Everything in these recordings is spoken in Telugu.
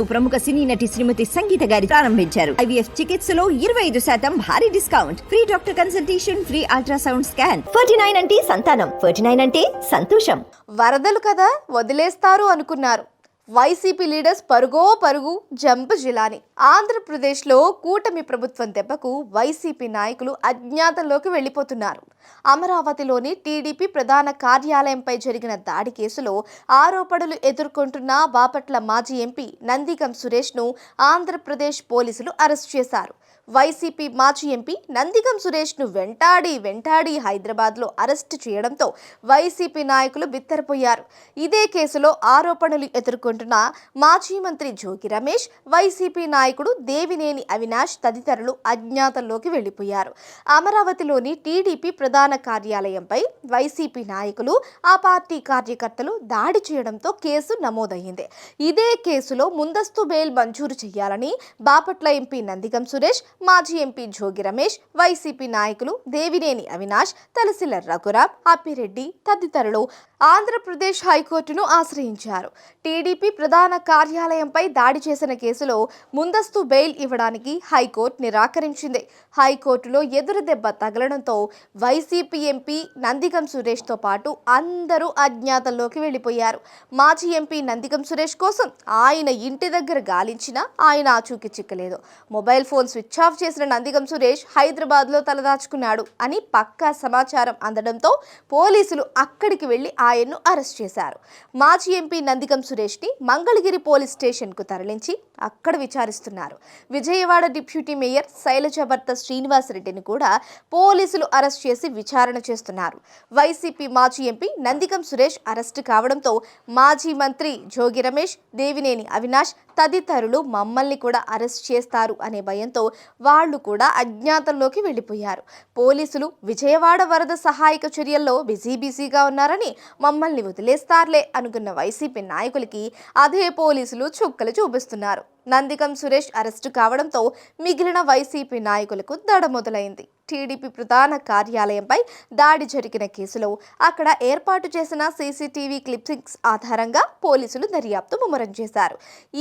ప్రముఖ సినీ నటి శ్రీమతి సంగీత గారి ప్రారంభించారు. ఐవీఎఫ్ చికిత్సలో ఇరవై ఐదు శాతం భారీ discount. Free doctor consultation free ultrasound scan. Forty nine అంటే సంతానం. ఫార్టీ నైన్ అంటే సంతోషం. వరదలు కదా వదిలేస్తారు అనుకున్నారు. వైసీపీ లీడర్స్ పరుగో పరుగు జంప్ జిలాని. ఆంధ్రప్రదేశ్లో కూటమి ప్రభుత్వం దెబ్బకు వైసీపీ నాయకులు అజ్ఞాతంలోకి వెళ్ళిపోతున్నారు. అమరావతిలోని టీడీపీ ప్రధాన కార్యాలయంపై జరిగిన దాడి కేసులో ఆరోపణలు ఎదుర్కొంటున్న బాపట్ల మాజీ ఎంపీ నందిగం సురేష్ను ఆంధ్రప్రదేశ్ పోలీసులు అరెస్ట్ చేశారు. వైసీపీ మాజీ ఎంపీ నందిగం సురేష్ను వెంటాడి వెంటాడి హైదరాబాద్లో అరెస్ట్ చేయడంతో వైసీపీ నాయకులు బిత్తరపోయారు. ఇదే కేసులో ఆరోపణలు ఎదుర్కొంటున్న మాజీ మంత్రి జోగి రమేష్ వైసీపీ నాయకుడు దేవినేని అవినాష్ తదితరులు అజ్ఞాతంలోకి వెళ్ళిపోయారు అమరావతిలోని టీడీపీ ప్రధాన ప్రధాన కార్యాలయంపై వైసీపీ నాయకులు ఆ పార్టీ కార్యకర్తలు దాడి చేయడంతో కేసు నమోదయ్యింది. ఇదే కేసులో ముందస్తు బెయిల్ మంజూరు చేయాలని బాపట్ల ఎంపీ నందిగం సురేష్ మాజీ ఎంపీ జోగి రమేష్ వైసీపీ నాయకులు దేవినేని అవినాష్ తలసిల రఘురామ్ అప్పిరెడ్డి తదితరులు ఆంధ్రప్రదేశ్ హైకోర్టును ఆశ్రయించారు. టీడీపీ ప్రధాన కార్యాలయంపై దాడి చేసిన కేసులో ముందస్తు బెయిల్ ఇవ్వడానికి హైకోర్టు నిరాకరించింది. హైకోర్టులో ఎదురు దెబ్బ తగలడంతో వైసీపీ ఎంపీ నందిగం సురేష్తో పాటు అందరూ అజ్ఞాతంలోకి వెళ్ళిపోయారు. మాజీ ఎంపీ నందిగం సురేష్ కోసం ఆయన ఇంటి దగ్గర గాలించినా ఆయన ఆచూకీ చిక్కలేదు. మొబైల్ ఫోన్ స్విచ్ ఆఫ్ చేసిన నందికం సురేష్ హైదరాబాద్లో తలదాచుకున్నాడు అని పక్కా సమాచారం అందడంతో పోలీసులు అక్కడికి వెళ్ళి ఆయన్ను అరెస్ట్ చేశారు. మాజీ ఎంపీ నందికం సురేష్ని మంగళగిరి పోలీస్ స్టేషన్కు తరలించి అక్కడ విచారిస్తున్నారు. విజయవాడ డిప్యూటీ మేయర్ శైలజ భర్త శ్రీనివాసరెడ్డిని కూడా పోలీసులు అరెస్ట్ చేసి విచారణ చేస్తున్నారు. వైసీపీ మాజీ ఎంపీ నందికం సురేష్ అరెస్టు కావడంతో మాజీ మంత్రి జోగి రమేష్ దేవినేని అవినాష్ తదితరులు మమ్మల్ని కూడా అరెస్ట్ చేస్తారు అనే భయంతో వాళ్ళు కూడా అజ్ఞాతంలోకి వెళ్ళిపోయారు. పోలీసులు విజయవాడ వరద సహాయక చర్యల్లో బిజీ బిజీగా ఉన్నారని మమ్మల్ని వదిలేస్తారులే అనుకున్న వైసీపీ నాయకులకి అదే పోలీసులు చుక్కలు చూపిస్తున్నారు. నందికం సురేష్ అరెస్టు కావడంతో మిగిలిన వైసీపీ నాయకులకు దడ మొదలైంది. టీడీపీ ప్రధాన కార్యాలయంపై దాడి జరిగిన కేసులో అక్కడ ఏర్పాటు చేసిన సీసీటీవీ క్లిప్పింగ్స్ ఆధారంగా పోలీసులు దర్యాప్తు ముమ్మరం చేశారు.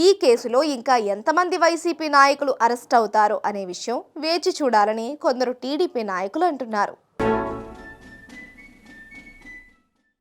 ఈ కేసులో ఇంకా ఎంతమంది వైసీపీ నాయకులు అరెస్ట్ అవుతారో అనే విషయం వేచి చూడాలని కొందరు టీడీపీ నాయకులు అంటున్నారు.